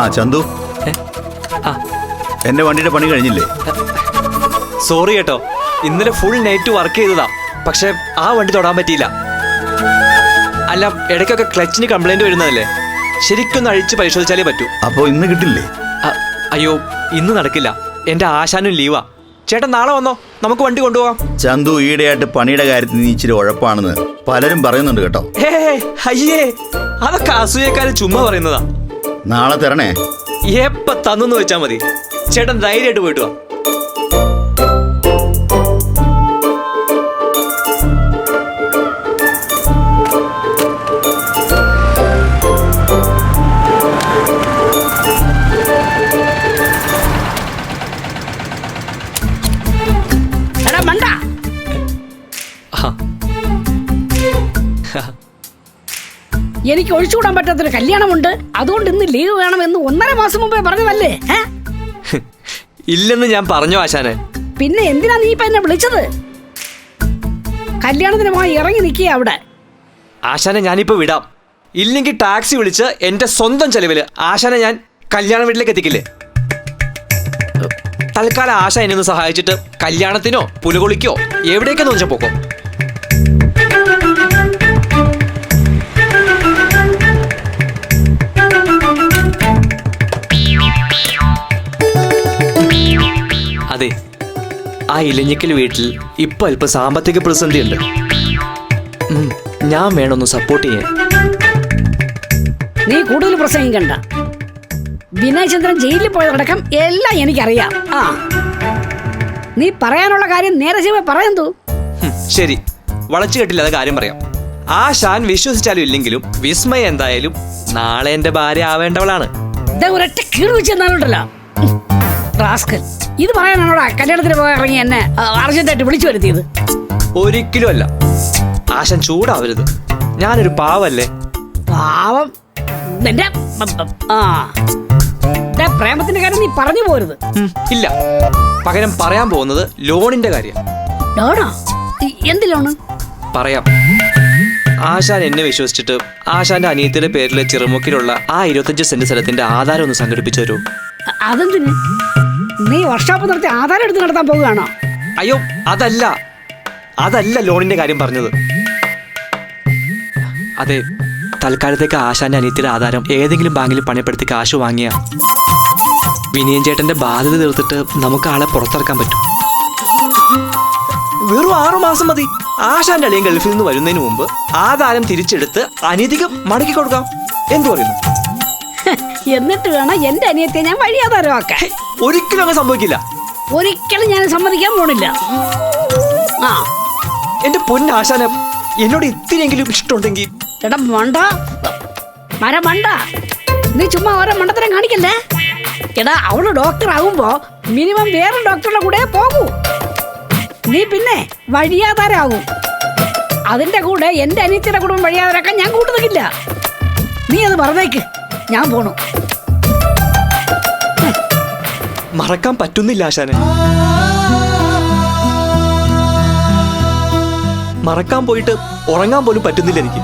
ആ ചന്തു? എന്റെ വണ്ടിയുടെ പണി കഴിഞ്ഞില്ലേ? സോറി കേട്ടോ. ഇന്നലെ ഫുൾ നൈറ്റ് വർക്ക് ചെയ്തതാ. പക്ഷെ ആ വണ്ടി തൊടാൻ പറ്റിയില്ല. അല്ല ഇടയ്ക്കൊക്കെ ക്ലച്ചിന് കംപ്ലൈന്റ് വരുന്നതല്ലേ? ശരിക്കൊന്ന് അഴിച്ച് പരിശോധിച്ചാലേ പറ്റൂ. അപ്പോ ഇന്ന് കിട്ടില്ലേ? അയ്യോ ഇന്ന് നടക്കില്ല. എന്റെ ആശാനും ലീവാ. ചേട്ടൻ നാളെ വന്നോ? നമുക്ക് വണ്ടി കൊണ്ടുപോകാം ചന്തു ഈയിടെയായിട്ട് പണിയുടെ കാര്യത്തിൽ നീ ഇച്ചിരി ഉഴപ്പാണെന്ന് പലരും പറയുന്നുണ്ട് കേട്ടോ. അയ്യേ അതൊക്കെ അസൂയക്കാര് ചുമ്മാ പറയുന്നതാ. നാളെ തരണേ. എപ്പ തന്നു വെച്ചാ മതി. ചേട്ടൻ ധൈര്യമായിട്ട് പോയിട്ട് വാ. എടാ മണ്ട. എനിക്ക് ഒഴിച്ചുകൂടാൻ പറ്റാത്തൊരു കല്യാണമുണ്ട്. അതുകൊണ്ട് ഇന്ന് ലീവ് വേണമെന്ന് ഒന്നര മാസം മുമ്പേ പറഞ്ഞതല്ലേ? ഇല്ലെന്ന് ഞാൻ പറഞ്ഞു ആശാനെ. പിന്നെ എന്തിനാ നീ ഇപ്പൊ എന്നെ വിളിച്ചത്? കല്യാണത്തിന് പോയി ഇറങ്ങി നിൽക്കുക അവിടെ. ആശാനെ ഞാനിപ്പോ വിടാം. ഇല്ലെങ്കിൽ ടാക്സി വിളിച്ച് എന്റെ സ്വന്തം ചെലവിൽ ആശാനെ ഞാൻ കല്യാണ വീട്ടിലേക്ക് എത്തിക്കില്ലേ? തൽക്കാലം ആശ എന്നെ ഒന്ന് സഹായിച്ചിട്ട് കല്യാണത്തിനോ പുലുകൊളിക്കോ എവിടേക്കെന്ന് വെച്ചാൽ പോക്കോ. ആ ഇലഞ്ഞിക്കൽ വീട്ടിൽ ഇപ്പൊ അല്പം സാമ്പത്തിക പ്രതിസന്ധി ഉണ്ട് ഞാൻ വേണമെന്ന് സപ്പോർട്ട് ചെയ്യാൻ. നീ കൂടുതൽ പ്രസംഗിക്കണ്ട. വിനയ് ചന്ദ്രൻ ജയിലിൽ പോയതടക്കം എല്ലാം എനിക്കറിയാം. ആ. നീ പറയാനുള്ള കാര്യം നേരെ ചെയ്യുമ്പോ പറയുന്നു ശരി. വളച്ചു കെട്ടില്ലാതെ കാര്യം പറയാം. ആ ഷാൻ വിശ്വസിച്ചാലും ഇല്ലെങ്കിലും വിസ്മയ എന്തായാലും നാളെ എന്റെ ഭാര്യ ആവേണ്ടവളാണ്. ഒരൊറ്റ കീഴ് വെച്ച് തന്നാലുണ്ടല്ലോ. റാസ്കൽ ഇത് പറയാനാണോടാ കല്യാണത്തിന് പോയി ഇറങ്ങി എന്നെ അർജന്റായിട്ട് വിളിച്ചു വരുത്തിയത്. ഒരിക്കലും അല്ല. ആശൻ ചൂടാവരുത്. ഞാനൊരു പാവല്ലേ? പാവം. നിന്റെ ആ. ദേ, പ്രേമത്തിന്റെ കാര്യം നീ പറഞ്ഞു പോരുത്. ഇല്ല. പകരം പറയാൻ പോകുന്നത് ലോണിന്റെ കാര്യം. ലോണോ? ഇ- എന്ത് ലോണ്? പറയാം. ആശാൻ എന്നെ വിശ്വസിച്ചിട്ട് ആശാന്റെ അനിയത്തിന്റെ പേരിലെ ചെറുമുക്കിലുള്ള ആ ഇരുപത്തഞ്ച് സെന്റ് സ്ഥലത്തിന്റെ ആധാരം ഒന്ന് സംഘടിപ്പിച്ചു തരൂ അ- അതെന്തിന്? നീ വർക്ക്ഷോപ്പ് നടത്തി ആധാരം എടുത്ത് നടത്താൻ പോവുകയാണോ? അയ്യോ അതല്ല. അതല്ല ലോണിന്റെ കാര്യം പറഞ്ഞത്. അതെ തൽക്കാലത്തേക്ക് ആശാന്റെ അനിയത്തിയുടെ ആധാരം ഏതെങ്കിലും ബാങ്കിൽ പണിപ്പെടുത്തി കാശ് വാങ്ങിയ വിനയൻ ചേട്ടന്റെ ബാധ്യത തീർത്തിട്ട് നമുക്ക് ആളെ പുറത്തിറക്കാൻ പറ്റും. വെറും ആറു മാസം മതി. ആശാന്റെ അളിയൻ ഗൾഫിൽ നിന്ന് വരുന്നതിന് മുമ്പ് ആധാരം തിരിച്ചെടുത്ത് അനീതിക്ക് മടക്കി കൊടുക്കാം. എന്തു പറയുന്നു? എന്നിട്ട് വേണം എന്റെ അനിയത്തെ ഞാൻ വഴിയാതാരമാക്കാൻ ഒരിക്കലും അങ്ങനെ സംഭവിക്കില്ല. ഒരിക്കലും ഞാൻ സമ്മതിക്കാൻ പോണില്ല. ആ. എന്റെ പൊന്നാശാന എന്നോട് ഇത്തിരിയെങ്കിലും ഇഷ്ടമുണ്ടെങ്കിൽ. എടാ മണ്ട. മര മണ്ട. നീ ചുമ്മാ ഓരോ മണ്ടത്തരം കാണിക്കല്ലേ? എടാ അവൾ ഡോക്ടർ ആകുമ്പോ മിനിമം വേറെ ഡോക്ടറുടെ കൂടെ പോകൂ. നീ പിന്നെ വഴിയാതാരാകും അതിന്റെ കൂടെ എന്റെ അനിയത്തിയുടെ കുടുംബം വഴിയാതാരാക്കാൻ ഞാൻ കൂട്ടു നിൽക്കില്ല നീ അത് പറഞ്ഞേക്ക്. ഞാൻ പോണു. മറക്കാൻ പറ്റുന്നില്ല ആശാനെ. മറക്കാൻ പോയിട്ട് ഉറങ്ങാൻ പോലും പറ്റുന്നില്ല എനിക്ക്.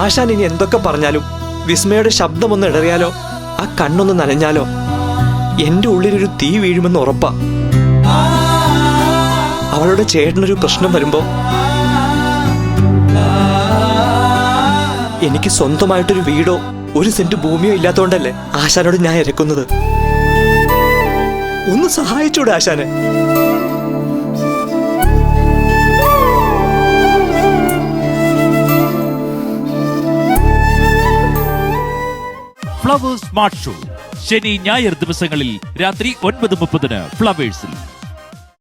ആശാൻ ഇനി എന്തൊക്കെ പറഞ്ഞാലും വിസ്മയുടെ ശബ്ദമൊന്ന് ഇടറിയാലോ ആ കണ്ണൊന്ന് നനഞ്ഞാലോ എന്റെ ഉള്ളിലൊരു തീ വീഴുമെന്ന് ഉറപ്പാ. അവളുടെ ചേട്ടനൊരു പ്രശ്നം വരുമ്പോ എനിക്ക് സ്വന്തമായിട്ടൊരു വീടോ ഒരു സെന്റ് ഭൂമിയോ ഇല്ലാത്തോണ്ടല്ലേ ആശാനോട് ഞാൻ ഇരക്കുന്നത്? ഒന്ന് സഹായിച്ചൂടെ ആശാനെ. Flowers smart show. ശനി ഞായർ ദിവസങ്ങളിൽ രാത്രി ഒൻപത് മുപ്പതിന് ഫ്ലവേഴ്സിൽ.